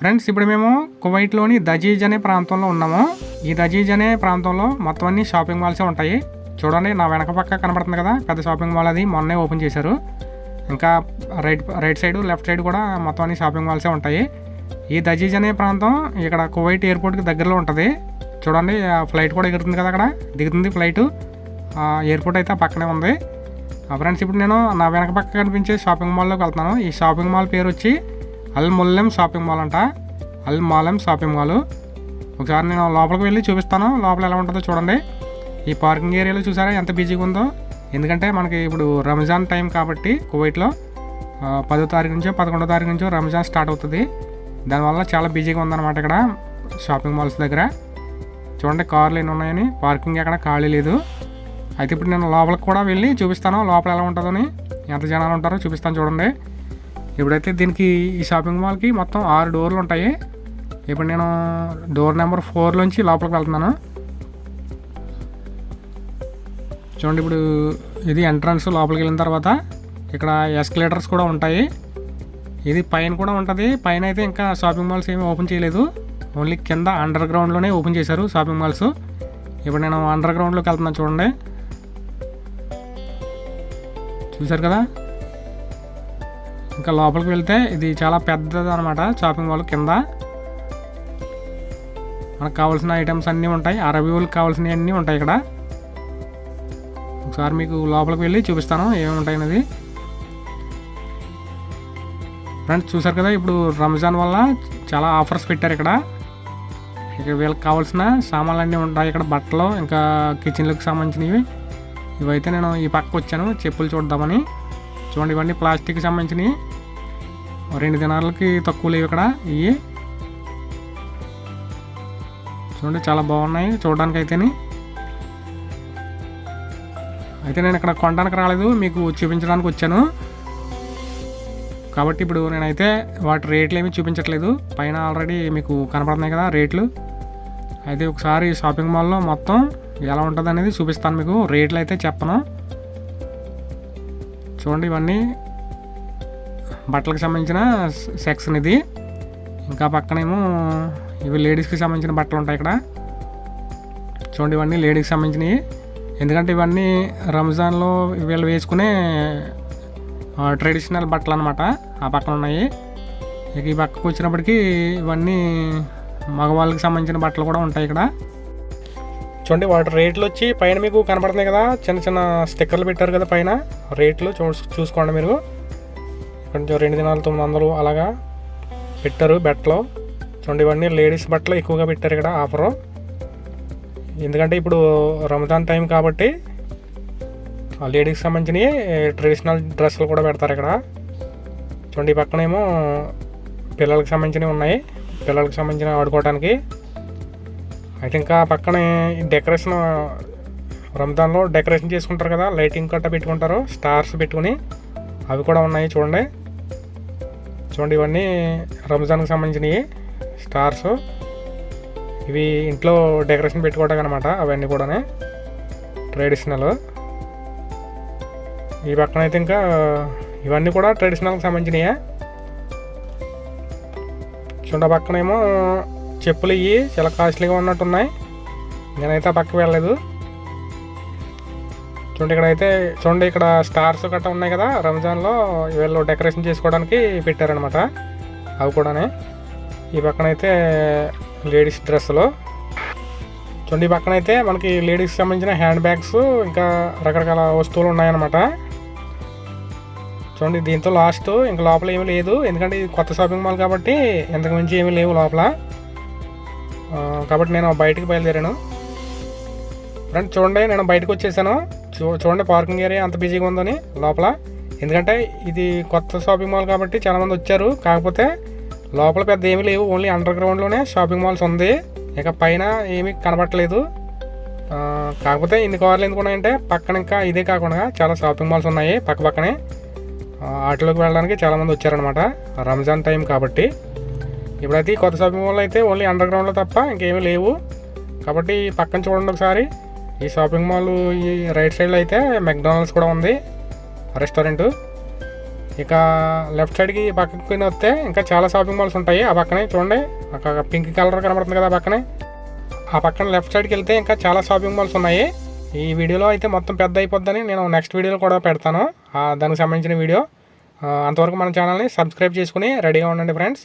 Friends ఇప్పుడు మేము కువైట్లోని దజీజ్ అనే ప్రాంతంలో ఉన్నాము. ఈ దజీజ్ అనే ప్రాంతంలో మొత్తం అన్ని షాపింగ్ మాల్సే ఉంటాయి. చూడండి నా వెనక పక్క కనబడుతుంది కదా పెద్ద షాపింగ్ మాల్ అది. మొన్నే ఓపెన్ చేశారు. ఇంకా right right side left side కూడా మొత్తం అన్ని షాపింగ్ మాల్సే ఉంటాయి. ఈ దజీజ్ అనే ప్రాంతం ఇక్కడ కువైట్ ఎయిర్పోర్ట్కి దగ్గరలో ఉంటుంది. చూడండి ఫ్లైట్ కూడా ఎగురుతుంది కదా అక్కడ. దిగుతుంది ఫ్లైట్. ఎయిర్పోర్ట్ అయితే పక్కనే ఉంది. ఫ్రెండ్స్ ఇప్పుడు నేను నా వెనక పక్క కనిపించే షాపింగ్ మాల్లోకి వెళ్తున్నాను. ఈ షాపింగ్ మాల్ పేరు వచ్చి అల్ ముల్లెం షాపింగ్ మాల్ అంట. అల్ మాలెం షాపింగ్ మాల్. ఒకసారి నేను లోపలికి వెళ్ళి చూపిస్తాను. లోపల ఎలా ఉంటుందో చూడండి. ఈ పార్కింగ్ ఏరియాలో చూసారా ఎంత బిజీగా ఉందో? ఎందుకంటే మనకి ఇప్పుడు రంజాన్ టైం కాబట్టి కువైట్లో పదో తారీఖు నుంచో పదకొండో తారీఖు నుంచో రంజాన్ స్టార్ట్ అవుతుంది. దానివల్ల చాలా బిజీగా ఉందన్నమాట ఇక్కడ షాపింగ్ మాల్స్ దగ్గర. చూడండి కార్లు ఎన్ని ఉన్నాయని. పార్కింగ్ ఎక్కడ ఖాళీ లేదు. అయితే ఇప్పుడు నేను లోపలికి కూడా వెళ్ళి చూపిస్తాను. లోపల ఎలా ఉంటుందని. ఎంత జనాలు ఉంటారో చూపిస్తాను చూడండి. ఇప్పుడైతే దీనికి ఈ షాపింగ్ మాల్కి మొత్తం ఆరు డోర్లు ఉంటాయి. ఇప్పుడు నేను డోర్ నెంబర్ ఫోర్లోంచి లోపలికి వెళ్తున్నాను. చూడండి ఇప్పుడు ఇది ఎంట్రన్స్ లోపలికి వెళ్ళిన తర్వాత ఇక్కడ ఎస్కలేటర్స్ కూడా ఉంటాయి. ఇది పైన కూడా ఉంటుంది. పైన అయితే ఇంకా షాపింగ్ మాల్స్ ఏమీ ఓపెన్ చేయలేదు. ఓన్లీ కింద అండర్ గ్రౌండ్లోనే ఓపెన్ చేశారు షాపింగ్ మాల్స్. ఇప్పుడు నేను అండర్ గ్రౌండ్లోకి వెళ్తున్నాను చూడండి. చూశారు కదా? ఇంకా లోపలికి వెళ్తే ఇది చాలా పెద్దది అనమాట షాపింగ్ మాల్ కింద. మనకు కావాల్సిన ఐటమ్స్ అన్నీ ఉంటాయి. అరబీ కావాల్సినవి అన్నీ ఉంటాయి ఇక్కడ. ఒకసారి మీకు లోపలికి వెళ్ళి చూపిస్తాను ఏమేమి ఉంటాయి అనేది ఫ్రెండ్స్ చూసారు కదా ఇప్పుడు రంజాన్ వల్ల చాలా ఆఫర్స్ పెట్టారు ఇక్కడ. ఇక్కడ వీళ్ళకి కావాల్సిన సామాన్లు అన్నీ ఉంటాయి ఇక్కడ బట్టలు ఇంకా కిచెన్లకు సంబంధించినవి. ఇవైతే నేను ఈ పక్కకు వచ్చాను చెప్పులు చూద్దామని. చూడండి ఇవన్నీ ప్లాస్టిక్ సంబంధించినవి రెండు దినాలకి తక్కువ లేవు ఇక్కడ ఇవి చూడండి చాలా బాగున్నాయి చూడడానికి అయితేని అయితే నేను ఇక్కడ కొనడానికి రాలేదు మీకు చూపించడానికి వచ్చాను. కాబట్టి ఇప్పుడు నేనైతే వాటి రేట్లు ఏమీ చూపించట్లేదు. పైన ఆల్రెడీ మీకు కనపడుతున్నాయి కదా రేట్లు. అయితే ఒకసారి షాపింగ్ మాల్లో మొత్తం ఎలా ఉంటుంది అనేది చూపిస్తాను మీకు. రేట్లు అయితే చెప్పను. చూడండి ఇవన్నీ బట్టలకు సంబంధించిన సెక్షన్ ఇది ఇంకా పక్కనేమో ఇవి లేడీస్కి సంబంధించిన బట్టలు ఉంటాయి ఇక్కడ. చూడండి ఇవన్నీ లేడీస్కి సంబంధించినవి. ఎందుకంటే ఇవన్నీ రంజాన్లో వీళ్ళు వేసుకునే ట్రెడిషనల్ బట్టలు అనమాట ఆ పక్కన ఉన్నాయి. ఇక ఈ పక్కకు వచ్చినప్పటికీ ఇవన్నీ మగవాళ్ళకి సంబంధించిన బట్టలు కూడా ఉంటాయి ఇక్కడ. చూడండి వాటి రేట్లు వచ్చి పైన మీకు కనపడుతున్నాయి కదా. చిన్న చిన్న స్టిక్కర్లు పెట్టారు కదా పైన. రేట్లు చూ చూసుకోండి మీరు. కొంచెం రెండు దినాలు తొమ్మిది వందలు అలాగా పెట్టారు బట్టలు. చూడండి ఇవన్నీ లేడీస్ బట్టలు ఎక్కువగా పెట్టారు ఇక్కడ ఆఫరు. ఎందుకంటే ఇప్పుడు రంజాన్ టైం కాబట్టి ఆ లేడీస్కి సంబంధించినవి ట్రెడిషనల్ డ్రెస్సులు కూడా పెడతారు ఇక్కడ. చూడండి ఈ పక్కనేమో పిల్లలకి సంబంధించినవి ఉన్నాయి. పిల్లలకి సంబంధించిన ఆడుకోవడానికి అయితే ఇంకా పక్కనే డెకరేషన్ రంజాన్లో డెకరేషన్ చేసుకుంటారు కదా లైటింగ్ కట్ట పెట్టుకుంటారు స్టార్స్ పెట్టుకుని అవి కూడా ఉన్నాయి చూడండి. చూడండి ఇవన్నీ రంజాన్కి సంబంధించినవి స్టార్స్. ఇవి ఇంట్లో డెకరేషన్ పెట్టుకోవడానికి అనమాట అవన్నీ కూడా ట్రెడిషనల్ ఈ పక్కన అయితే ఇంకా ఇవన్నీ కూడా ట్రెడిషనల్కి సంబంధించినయే. చుండ పక్కనేమో చెప్పులు ఇవి చాలా కాస్ట్లీగా ఉన్నట్టు ఉన్నాయి నేనైతే ఆ పక్కకి వెళ్ళలేదు. చూడండి ఇక్కడ అయితే చూడండి ఇక్కడ స్టార్స్ గట్రా ఉన్నాయి కదా రంజాన్లో వీళ్ళు డెకరేషన్ చేసుకోవడానికి పెట్టారనమాట అవి కూడానే. ఈ పక్కన అయితే లేడీస్ డ్రెస్సులు. చూడండి ఈ పక్కన అయితే మనకి లేడీస్కి సంబంధించిన హ్యాండ్ బ్యాగ్స్ ఇంకా రకరకాల వస్తువులు ఉన్నాయన్నమాట. చూడండి దీంతో లాస్ట్ ఇంకా లోపల ఏమీ లేదు. ఎందుకంటే ఇది కొత్త షాపింగ్ మాల్ కాబట్టి ఇంతకు మించి ఏమీ లేవు లోపల. కాబట్టి నేను బయటికి బయలుదేరాను. ఫ్రెండ్ చూడండి నేను బయటకు వచ్చేసాను. చూ చూడండి పార్కింగ్ ఏరియా అంత బిజీగా ఉందని లోపల. ఎందుకంటే ఇది కొత్త షాపింగ్ మాల్ కాబట్టి చాలామంది వచ్చారు. కాకపోతే లోపల పెద్ద ఏమీ లేవు. ఓన్లీ అండర్ గ్రౌండ్లోనే షాపింగ్ మాల్స్ ఉంది. ఇక పైన ఏమీ కనబట్టలేదు కాకపోతే ఇన్ని కార్లు ఎందుకు ఉన్నాయంటే పక్కన ఇంకా ఇదే కాకుండా చాలా షాపింగ్ మాల్స్ ఉన్నాయి పక్క పక్కనే. ఆటోలోకి వెళ్ళడానికి చాలామంది వచ్చారనమాట రంజాన్ టైం కాబట్టి. ఇప్పుడైతే ఈ కొత్త షాపింగ్ మాల్ అయితే ఓన్లీ అండర్ గ్రౌండ్లో తప్ప ఇంకేమీ లేవు. కాబట్టి పక్కన చూడండి ఒకసారి. ఈ షాపింగ్ మాల్ ఈ రైట్ సైడ్లో అయితే మెక్డానల్డ్స్ కూడా ఉంది రెస్టారెంట్ ఇక లెఫ్ట్ సైడ్కి పక్కకి వస్తే ఇంకా చాలా షాపింగ్ మాల్స్ ఉంటాయి. ఆ పక్కనే చూడండి ఒక పింక్ కలర్ కనబడుతుంది కదా ఆ పక్కనే. ఆ పక్కన లెఫ్ట్ సైడ్కి వెళ్తే ఇంకా చాలా షాపింగ్ మాల్స్ ఉన్నాయి. ఈ వీడియోలో అయితే మొత్తం పెద్ద అయిపోద్దని నేను నెక్స్ట్ వీడియోలో కూడా పెడతాను. దానికి సంబంధించిన వీడియో. అంతవరకు మన ఛానల్ని సబ్స్క్రైబ్ చేసుకుని రెడీగా ఉండండి ఫ్రెండ్స్